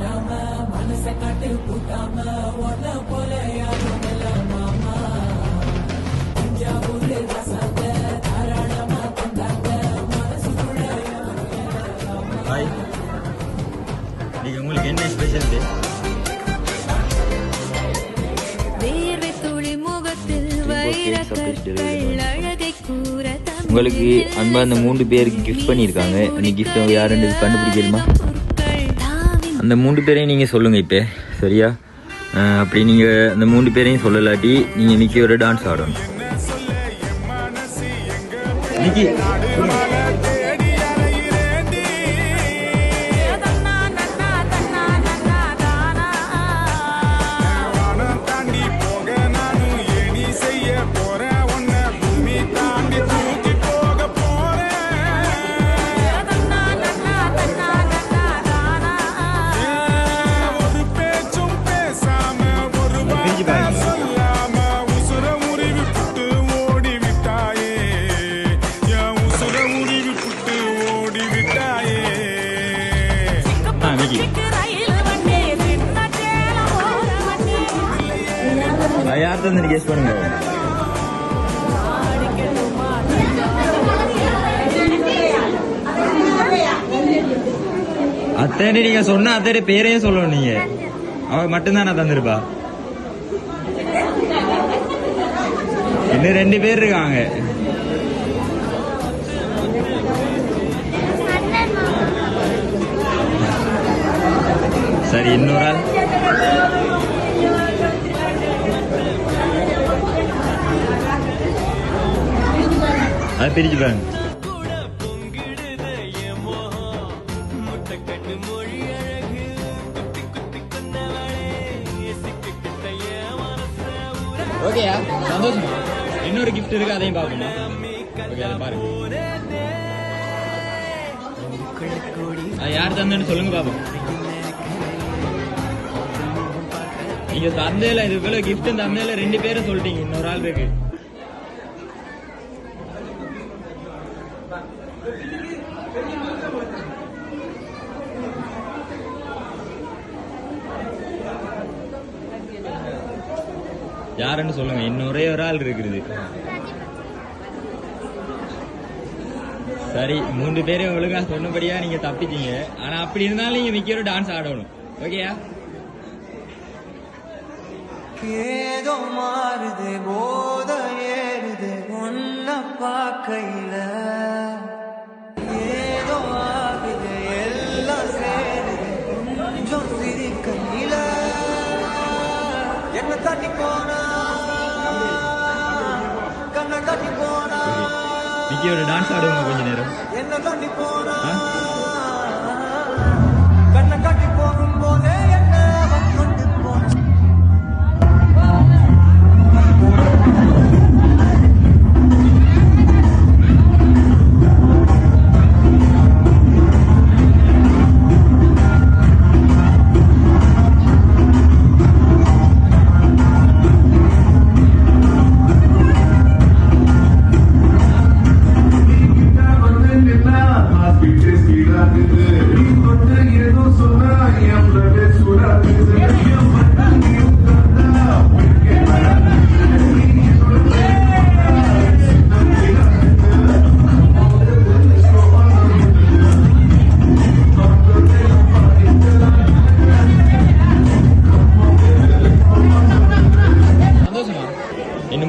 கொட்டாம மனச கட்டு கூட்டாம ஒன்ன போல யாரும் மாமா. தஞ்சாவூர் வசந்த தாராளமா கொண்டாங்க மனசுக்குள்ள ஹாய் நீங்க உங்களுக்கு என்ன ஸ்பெஷல் டே உங்களுக்கு அன்பா அந்த மூன்று பேருக்கு கிஃப்ட் பண்ணிருக்காங்க அந்த கிஃப்ட் யாருன்னு கண்டுபிடிக்கணுமா அந்த மூன்று பேரையும் நீங்கள் சொல்லுங்கள் இப்போ. சரியா? அப்படி நீங்கள் அந்த மூன்று பேரையும் சொல்லலாட்டி நீங்கள் நிக்கி ஒரு டான்ஸ் ஆடணும். நிக்கி யார் தந்து கெஸ் பண்ணுங்க? அத்தனை நீங்க சொன்ன அத்தனை பேரையும் சொல்லணும் நீங்க. அவ மட்டும்தானா தந்திருப்பா. இன்னும் ரெண்டு பேர் இருக்காங்க. சரி இன்னொரு ஆள் அது பிரிச்சு பாருங்க ஓகேயா சந்தோஷமா இன்னொரு கிஃப்ட் இருக்கு அதையும் பார்க்கணும் ஓகே அதை பாருங்க. யார் தந்தேன்னு சொல்லுங்க பாப்போம். நீங்க தந்தையில இதுக்குள்ள கிஃப்ட் தந்தையில ரெண்டு பேரும் சொல்லிட்டீங்க இன்னொரு ஆள் இருக்கு. யாருன்னு சொல்லுங்க இன்னொரே ஒரு ஆள் இருக்குது சரி மூன்று பேரும் ஒழுங்கா சொன்னபடியா நீங்க தப்பிச்சீங்க. ஆனா அப்படி இருந்தாலும் நீங்க மிக்க டான்ஸ் ஆடணும். ஓகேயா ஏதோ மாறுது போத ஏறுது ஒன்ன பார்க்கையில. ஏதோ ஆகுது எல்லாம் சேருது கொஞ்சம் சிரிக்கையில என்ன தட்டி போனா? கண்ணை தட்டி போனா? டான்ஸ் ஆடுவோங்க கொஞ்ச நேரம். என்ன தட்டி போனா?